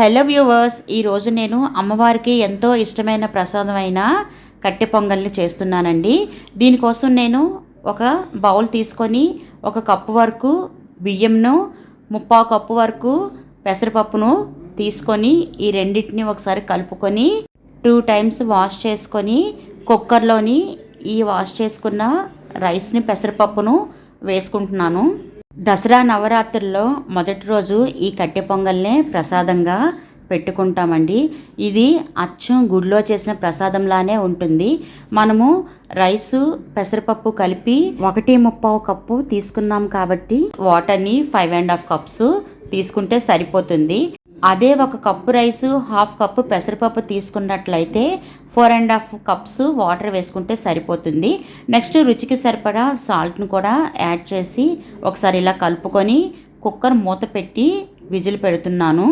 Hello viewers ఈరోజు నేను అమ్మవారికి ఎంతో ఇష్టమైన ప్రసాదమైన కట్టె పొంగల్ని చేస్తున్నానండి. దీనికోసం నేను ఒక బౌల్ తీసుకొని ఒక కప్పు వరకు బియ్యంను ముప్పావు కప్పు వరకు పెసరపప్పును తీసుకొని ఈ రెండింటిని ఒకసారి కలుపుకొని టూ టైమ్స్ వాష్ చేసుకొని కుక్కర్లోని ఈ వాష్ చేసుకున్న రైస్ని పెసరపప్పును వేసుకుంటున్నాను. దసరా నవరాత్రుల్లో మొదటి రోజు ఈ కట్టె పొంగల్నే ప్రసాదంగా పెట్టుకుంటామండి. ఇది అచ్చం గుడిలో చేసిన ప్రసాదంలానే ఉంటుంది. మనము రైసు పెసరపప్పు కలిపి ఒకటి ముప్పావు కప్పు తీసుకున్నాం కాబట్టి వాటర్ని ఫైవ్ అండ్ హాఫ్ కప్స్ తీసుకుంటే సరిపోతుంది. అదే ఒక కప్పు రైసు హాఫ్ కప్పు పెసరపప్పు తీసుకున్నట్లయితే four and half cups water వేసుకుంటే సరిపోతుంది. నెక్స్ట్ రుచికి సరిపడా సాల్ట్ను కూడా యాడ్ చేసి ఒకసారి ఇలా కలుపుకొని కుక్కర్ మూత పెట్టి విజిల్ పెడుతున్నాను.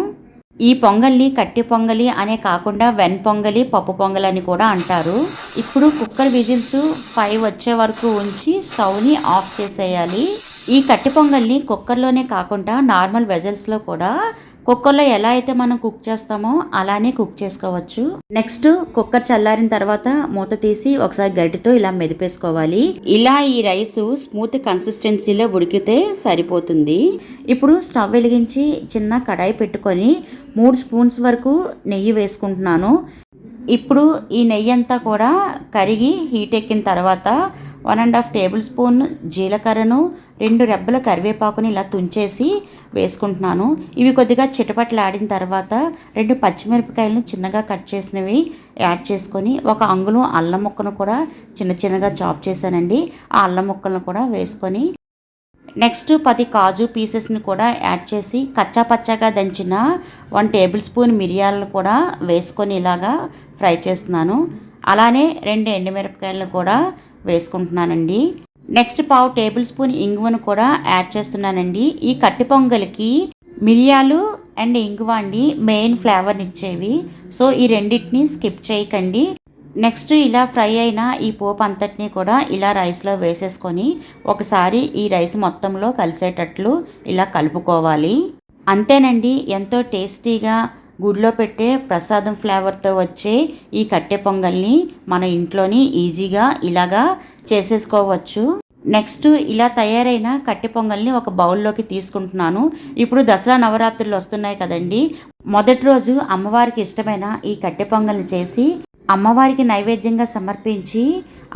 ఈ పొంగల్ని కట్టి పొంగలి అనే కాకుండా వెన్ పొంగలి పప్పు పొంగలి అని కూడా అంటారు. ఇప్పుడు కుక్కర్ విజిల్స్ ఫైవ్ వచ్చే వరకు ఉంచి స్టవ్ని ఆఫ్ చేసేయాలి. ఈ కట్టి పొంగల్ని కుక్కర్లోనే కాకుండా నార్మల్ వెజల్స్లో కూడా కుక్కర్లో ఎలా అయితే మనం కుక్ చేస్తామో అలానే కుక్ చేసుకోవచ్చు. నెక్స్ట్ కుక్కర్ చల్లారిన తర్వాత మూత తీసి ఒకసారి గడ్డితో ఇలా మెదిపేసుకోవాలి. ఇలా ఈ రైస్ స్మూత్ కన్సిస్టెన్సీలో ఉడికితే సరిపోతుంది. ఇప్పుడు స్టవ్ వెలిగించి చిన్న కడాయి పెట్టుకొని మూడు స్పూన్స్ వరకు నెయ్యి వేసుకుంటున్నాను. ఇప్పుడు ఈ నెయ్యి అంతా కూడా కరిగి హీట్ ఎక్కిన తర్వాత one and half tablespoon జీలకర్రను రెండు రెబ్బల కరివేపాకుని ఇలా తుంచేసి వేసుకుంటున్నాను. ఇవి కొద్దిగా చిటపట్లాడిన తర్వాత రెండు పచ్చిమిరపకాయలను చిన్నగా కట్ చేసినవి యాడ్ చేసుకొని ఒక అంగుళం అల్లం ముక్కను కూడా చిన్న చిన్నగా చాప్ చేశానండి. ఆ అల్లం ముక్కలను కూడా వేసుకొని నెక్స్ట్ పది కాజు పీసెస్ని కూడా యాడ్ చేసి కచ్చా పచ్చాగా దంచిన వన్ టేబుల్ స్పూన్ మిరియాలను కూడా వేసుకొని ఇలాగా ఫ్రై చేస్తున్నాను. అలానే రెండు ఎండుమిరపకాయలను కూడా వేసుకుంటున్నానండి. నెక్స్ట్ పావు టేబుల్ స్పూన్ ఇంగువను కూడా యాడ్ చేస్తున్నానండి. ఈ కట్టి పొంగలికి మిరియాలు అండ్ ఇంగువ అండి మెయిన్ ఫ్లేవర్ని ఇచ్చేవి. సో ఈ రెండింటిని స్కిప్ చేయకండి. నెక్స్ట్ ఇలా ఫ్రై అయిన ఈ పోపు అంతటిని కూడా ఇలా రైస్లో వేసేసుకొని ఒకసారి ఈ రైస్ మొత్తంలో కలిసేటట్లు ఇలా కలుపుకోవాలి. అంతేనండి ఎంతో టేస్టీగా గుడిలో పెట్టే ప్రసాదం ఫ్లేవర్తో వచ్చే ఈ కట్టె పొంగల్ని మన ఇంట్లోని ఈజీగా ఇలాగా చేసేసుకోవచ్చు. నెక్స్ట్ ఇలా తయారైన కట్టె పొంగల్ని ఒక బౌల్లోకి తీసుకుంటున్నాను. ఇప్పుడు దసరా నవరాత్రులు వస్తున్నాయి కదండి. మొదటి రోజు అమ్మవారికి ఇష్టమైన ఈ కట్టె పొంగల్ని చేసి అమ్మవారికి నైవేద్యంగా సమర్పించి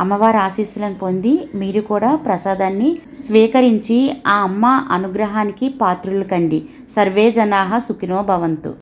అమ్మవారి ఆశీస్సులను పొంది మీరు కూడా ప్రసాదాన్ని స్వీకరించి ఆ అమ్మ అనుగ్రహానికి పాత్రులు కండి. సర్వే జనాహ సుఖినో భవంతు.